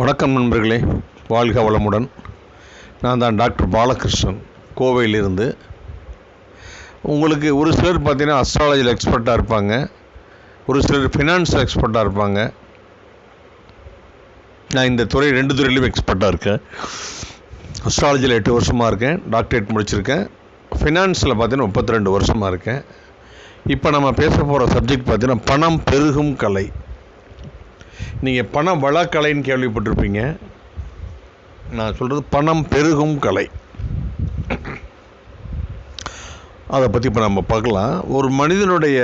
வணக்கம் நண்பர்களே. வாழ்க வளமுடன். நான் தான் டாக்டர் பாலகிருஷ்ணன். கோவையிலிருந்து. உங்களுக்கு ஒரு சிலர் பார்த்தீங்கன்னா அஸ்ட்ராலஜியில் எக்ஸ்பர்ட்டாக இருப்பாங்க. ஒரு சிலர் ஃபினான்ஸில் எக்ஸ்பர்ட்டாக இருப்பாங்க. நான் இந்த துறை ரெண்டு துறையிலையும் எக்ஸ்பர்ட்டாக இருக்கேன். அஸ்ட்ராலஜியில் எட்டு வருஷமாக இருக்கேன். டாக்டரேட் முடிச்சிருக்கேன். ஃபினான்ஸில் பார்த்தீங்கன்னா முப்பத்தி ரெண்டு வருஷமாக இருக்கேன். இப்போ நம்ம பேச போகிற சப்ஜெக்ட் பார்த்தீங்கன்னா பணம் பெருகும் கலை. நீங்கள் பண வளக்கலைன்னு கேள்விப்பட்டிருப்பீங்க. நான் சொல்கிறது பணம் பெருகும் கலை. அதை பற்றி இப்போ நம்ம பார்க்கலாம். ஒரு மனிதனுடைய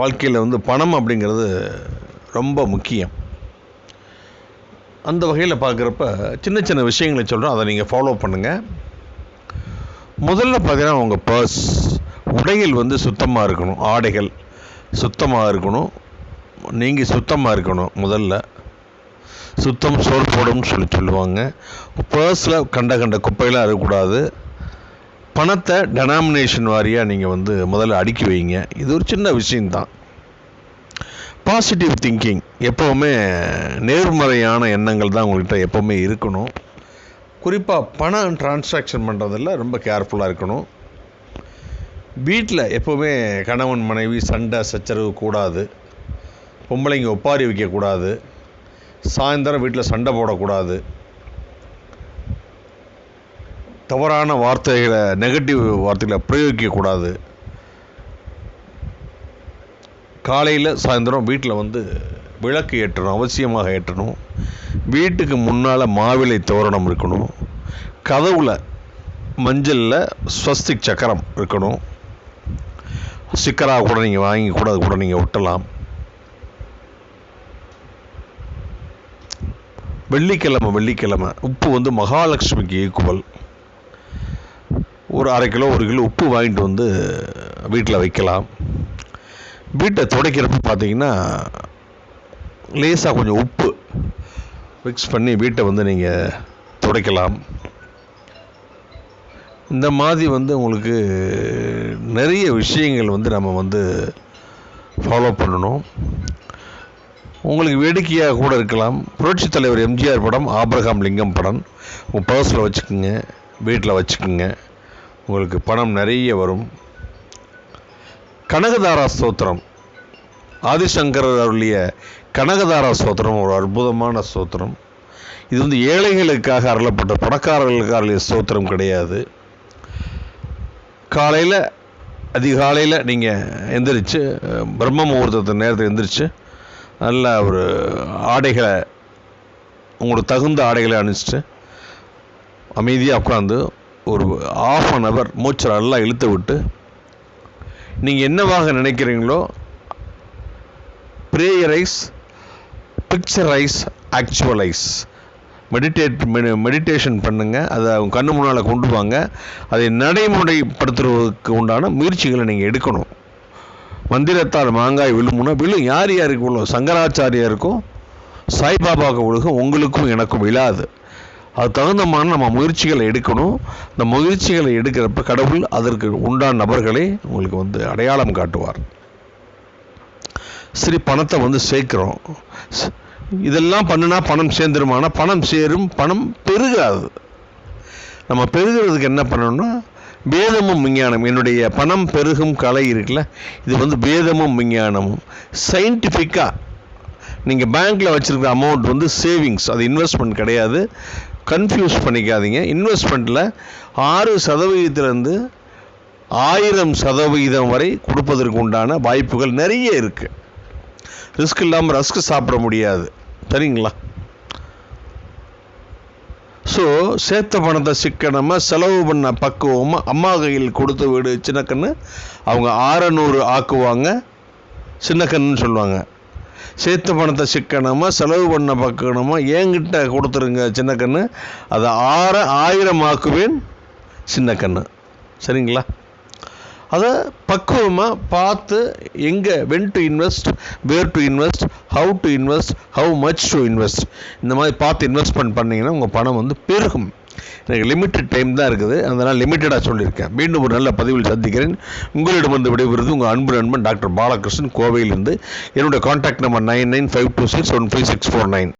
வாழ்க்கையில் வந்து பணம் அப்படிங்கிறது ரொம்ப முக்கியம். அந்த வகையில் பார்க்குறப்ப சின்ன சின்ன விஷயங்களை சொல்கிறோம் அதை நீங்கள் ஃபாலோ பண்ணுங்கள் முதல்ல பார்த்தீங்கன்னா உங்கள் பர்ஸ் உடைகள் வந்து சுத்தமாக இருக்கணும். ஆடைகள் சுத்தமாக இருக்கணும். நீங்கள் சுத்தமாக இருக்கணும் முதல்ல. சுத்தம் சோல் போடும்னு சொல்லி சொல்லுவாங்க. பர்ஸில் கண்ட கண்ட குப்பையெல்லாம் இருக்கக்கூடாது பணத்தை டெனாமினேஷன் வாரியாக நீங்கள் வந்து முதல்ல அடுக்கி வைங்க. இது ஒரு சின்ன விஷயந்தான் பாசிட்டிவ் திங்கிங் எப்போவுமே நேர்மறையான எண்ணங்கள் தான் உங்கள்கிட்ட எப்போவுமே இருக்கணும். குறிப்பாக பணம் டிரான்சாக்ஷன் பண்ணுறதில் ரொம்ப கேர்ஃபுல்லாக இருக்கணும். வீட்டில் எப்போவுமே கணவன் மனைவி சண்டை சச்சரவு கூடாது. பொம்பளைங்க ஒப்பாரி வைக்கக்கூடாது சாயந்தரம் வீட்டில் சண்டை போடக்கூடாது. தவறான வார்த்தைகளை நெகட்டிவ் வார்த்தைகளை பிரயோகிக்கக்கூடாது காலையில் சாயந்தரம் வீட்டில் வந்து விளக்கு ஏற்றணும் அவசியமாக ஏற்றணும். வீட்டுக்கு முன்னால் மாவிலை தோரணம் இருக்கணும். கதவுல மஞ்சளில் ஸ்வஸ்திக் சக்கரம் இருக்கணும். சிக்கராக கூட நீங்கள் வாங்கி கூட அது கூட நீங்கள் ஒட்டலாம். வெள்ளிக்கிழமை வெள்ளிக்கிழமை உப்பு வந்து மகாலட்சுமிக்கு ஈக்குவல் ஒரு அரை கிலோ ஒரு கிலோ உப்பு வாங்கிட்டு வந்து வீட்டில் வைக்கலாம். வீட்டை துடைக்கிறப்ப பார்த்தீங்கன்னா லேசாக கொஞ்சம் உப்பு மிக்ஸ் பண்ணி வீட்டை வந்து நீங்கள் துடைக்கலாம். இந்த மாதிரி வந்து உங்களுக்கு நிறைய விஷயங்கள் வந்து நம்ம வந்து ஃபாலோ பண்ணணும். உங்களுக்கு வேடிக்கையாக கூட இருக்கலாம். புரட்சித் தலைவர் எம்ஜிஆர் படம் ஆப்ரஹாம் லிங்கம் படம். உங்கள் பர்ஸில் வச்சுக்கோங்க வீட்டில் வச்சுக்கோங்க. உங்களுக்கு பணம் நிறைய வரும். கனகதாரா ஸ்தோத்திரம். ஆதிசங்கரர் அவருடைய கனகதாரா ஸ்தோத்திரம் ஒரு அற்புதமான ஸ்தோத்திரம். இது வந்து ஏழைகளுக்காக அருளப்பட்ட பணக்காரர்களுக்காக அருளிய ஸ்தோத்திரம் கிடையாது. காலையில் அதிகாலையில் நீங்கள் எந்திரிச்சு பிரம்ம முகூர்த்தத்தை நேரத்தில் எந்திரிச்சு நல்ல ஒரு ஆடைகளை உங்களுக்கு தகுந்த ஆடைகளை அணிச்சிட்டு அமைதியாக உட்காந்து ஒரு ஆஃப் அன் ஹவர் மூச்சை நல்லா இழுத்து விட்டு நீங்கள் என்னவாக நினைக்கிறீங்களோ prayerise picturise actualise meditate meditation பண்ணுங்கள் அதை அவங்க கண்ணு முன்னால் கொண்டு வாங்க. அதை நடைமுறைப்படுத்துறதுக்கு உண்டான முயற்சிகளை நீங்கள் எடுக்கணும். மந்திரத்தால் மாங்காய் விழுமுன்னா விழும் யார் யாருக்கு விழும்? சங்கராச்சாரியாருக்கும் சாய்பாபாவுக்கு விழுகும் உங்களுக்கும் எனக்கும் விழாது. அது தகுந்தமான நம்ம முயற்சிகளை எடுக்கணும். இந்த முயற்சிகளை எடுக்கிறப்ப கடவுள் அதற்கு உண்டான நபர்களை உங்களுக்கு வந்து அடையாளம் காட்டுவார். சரி பணத்தை வந்து சேர்க்குறோம். இதெல்லாம் பண்ணுனா பணம் சேர்ந்துருமானா? பணம் சேரும் பணம் பெருகாது. நம்ம பெருகிறதுக்கு என்ன பண்ணணும்னா வேதமும் விஞ்ஞானம். என்னுடைய பணம் பெருகும் கலை இருக்குல்ல இது வந்து வேதமும் விஞ்ஞானமும். சயின்டிஃபிக்காக நீங்கள் பேங்க்கில் வச்சுருக்கிற அமௌண்ட் வந்து சேவிங்ஸ் அது இன்வெஸ்ட்மெண்ட் கிடையாது. கன்ஃபியூஸ் பண்ணிக்காதீங்க. இன்வெஸ்ட்மெண்ட்டில் ஆறு சதவீதத்திலேருந்து ஆயிரம் சதவீதம் வரை கொடுப்பதற்கு உண்டான வாய்ப்புகள் நிறைய இருக்குது ரிஸ்க் இல்லாமல் ரஸ்க் சாப்பிட முடியாது. சரிங்களா? ஸோ சேர்த்த பணத்தை சிக்கனமாக செலவு பண்ண பக்குவமாக அம்மா கையில் கொடுத்து வீடு சின்னக்கண்ணு அவங்க ஆறநூறு ஆக்குவாங்க சின்னக்கண்ணுன்னு சொல்லுவாங்க. சேர்த்த பணத்தை சிக்கனமாக செலவு பண்ண பக்கணமாக என்கிட்ட கொடுத்துருங்க சின்னக்கண்ணு அதை ஆற ஆயிரம் ஆக்குவேன் சின்னக்கண்ணு சரிங்களா? அதை பக்குவமாக பார்த்து எங்கே when to invest where to invest how to invest how much to invest இந்த மாதிரி பார்த்து இன்வெஸ்ட்மெண்ட் பண்ணிங்கன்னா உங்கள் பணம் வந்து பெருகும். எனக்கு லிமிட்டட் டைம் தான் இருக்குது. அதனால் லிமிட்டடாக சொல்லியிருக்கேன். மீண்டும் ஒரு நல்ல பதிவில் சந்திக்கிறேன். உங்களிடம் வந்து விடைபெறுவது உங்கள் அன்பு நண்பன் டாக்டர் பாலகிருஷ்ணன் கோவையிலிருந்து. என்னுடைய contact number nine nine five two six one five six four nine.